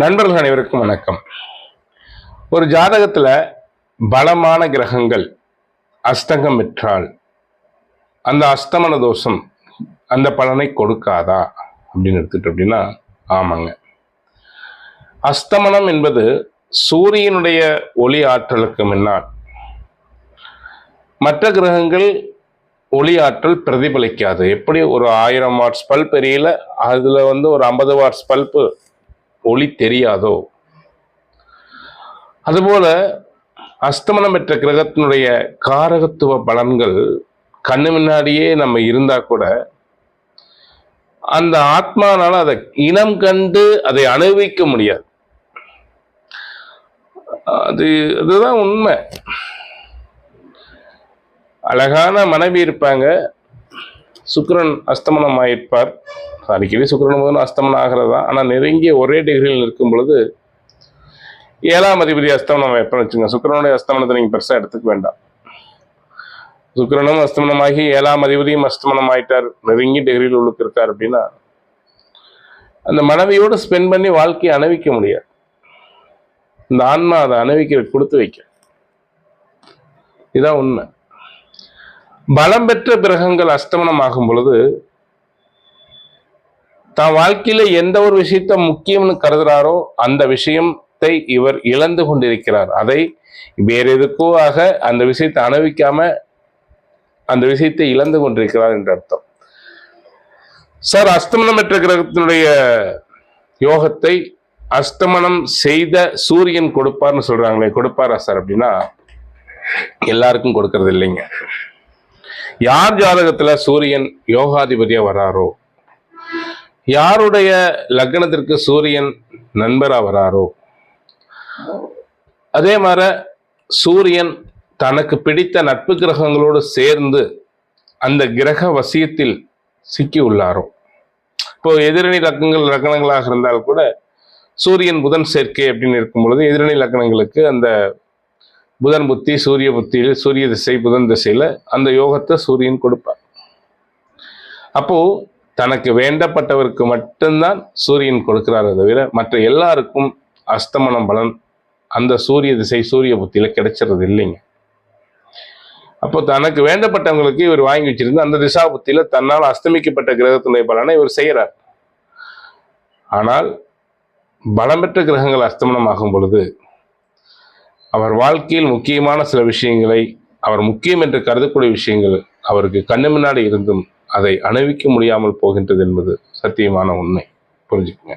நண்பர்கள் அனைவருக்கும் வணக்கம். ஒரு ஜாதகத்துல பலமான கிரகங்கள் அஸ்தங்கம் பெற்றால் அந்த அஸ்தமன தோஷம் அந்த பலனை கொடுக்காதா அப்படின்னு எடுத்துட்டு அப்படின்னா ஆமாங்க. அஸ்தமனம் என்பது சூரியனுடைய ஒளி ஆற்றலுக்கு முன்னால் மற்ற கிரகங்கள் ஒளி ஆற்றல் பிரதிபலிக்காது. எப்படி ஒரு ஆயிரம் வாட்ஸ் பல்ப் எரியல அதுல வந்து ஒரு ஐம்பது வாட்ஸ் பல்ப்பு ஒளி தெரியாதோ? அதுபோல அஸ்தமனம் பெற்ற கிரகத்தினுடைய காரகத்துவ பலன்கள் கண்ணு முன்னாடியே நம்ம இருந்தா கூட அந்த ஆத்மானால அதை இனம் கண்டு அதை அனுபவிக்க முடியாது. அது அதுதான் உண்மை. அழகான மனைவி இருப்பாங்க. சுக்கரன் அஸ்தமனம் ஆயிருப்பார் அடிக்கடி சுக்கரன் முதல் அஸ்தமனம் ஆகிறது? தான் ஆனால் நெருங்கிய ஒரே டிகிரியில் நிற்கும் பொழுது ஏழாம் அதிபதி அஸ்தமனம் ஆயிருப்பான்னு வச்சுங்க சுக்கரனுடைய அஸ்தமனத்தை நீங்கள் பெருசாக எடுத்துக்க வேண்டாம். சுக்கரனும் அஸ்தமனமாகி ஏழாம் அதிபதியும் அஸ்தமனம் ஆயிட்டார் நெருங்கி டிகிரியில் உள்ளுக்கு இருக்கார் அப்படின்னா அந்த மனைவியோடு ஸ்பெண்ட் பண்ணி வாழ்க்கையை அணிவிக்க முடியாது. இந்த ஆன்மா அதை அணிவிக்க கொடுத்து வைக்க. இதான் உண்மை. பலம் பெற்ற கிரகங்கள் அஸ்தமனம் ஆகும் பொழுது தான் வாழ்க்கையில எந்த ஒரு விஷயத்த முக்கியம்னு கருதுறாரோ அந்த விஷயத்தை இவர் இழந்து கொண்டிருக்கிறார். அதை வேற எதுக்கோ ஆக அந்த விஷயத்தை அனுபவிக்காம அந்த விஷயத்தை இழந்து கொண்டிருக்கிறார் என்ற அர்த்தம். சார் அஸ்தமனம் பெற்ற கிரகத்தினுடைய யோகத்தை அஸ்தமனம் செய்த சூரியன் கொடுப்பார்னு சொல்றாங்களே கொடுப்பாரா சார் அப்படின்னா எல்லாருக்கும் கொடுக்கறது இல்லைங்க. யார் ஜாதகத்துல சூரியன் யோகாதிபதியா வராரோ? யாருடைய லக்னத்திற்கு சூரியன் நண்பரா வராரோ? அதே மாதிரி சூரியன் தனக்கு பிடித்த நட்பு கிரகங்களோடு சேர்ந்து அந்த கிரக வசியத்தில் சிக்கி உள்ளாரோ? இப்போ எதிரணி லக்னங்கள் லக்னங்களாக இருந்தால் கூட சூரியன் புதன் சேர்க்கை அப்படின்னு இருக்கும் பொழுது எதிரணி லக்னங்களுக்கு அந்த புதன் புத்தி சூரிய புத்தியில் சூரிய திசை புதன் திசையில் அந்த யோகத்தை சூரியன் கொடுப்பார். அப்போது தனக்கு வேண்டப்பட்டவருக்கு மட்டும்தான் சூரியன் கொடுக்கிறாரே தவிர மற்ற எல்லாருக்கும் அஸ்தமனம் பலன் அந்த சூரிய திசை சூரிய புத்தியில் கிடைச்சிறது இல்லைங்க. அப்போ தனக்கு வேண்டப்பட்டவங்களுக்கு இவர் வாங்கி வச்சிருந்து அந்த திசா புத்தியில் தன்னால் அஸ்தமிக்கப்பட்ட கிரகத்தினுடைய பலனை இவர் செய்கிறார் ஆனால் பலம் பெற்ற கிரகங்கள் அஸ்தமனம் ஆகும் பொழுது அவர் வாழ்க்கையில் முக்கியமான சில விஷயங்களை அவர் முக்கியம் என்று கருதக்கூடிய விஷயங்கள் அவருக்கு கண்ணு முன்னாடி இருந்தும் அதை அணிவிக்க முடியாமல் போகின்றது என்பது சத்தியமான உண்மை. புரிஞ்சுக்குங்க.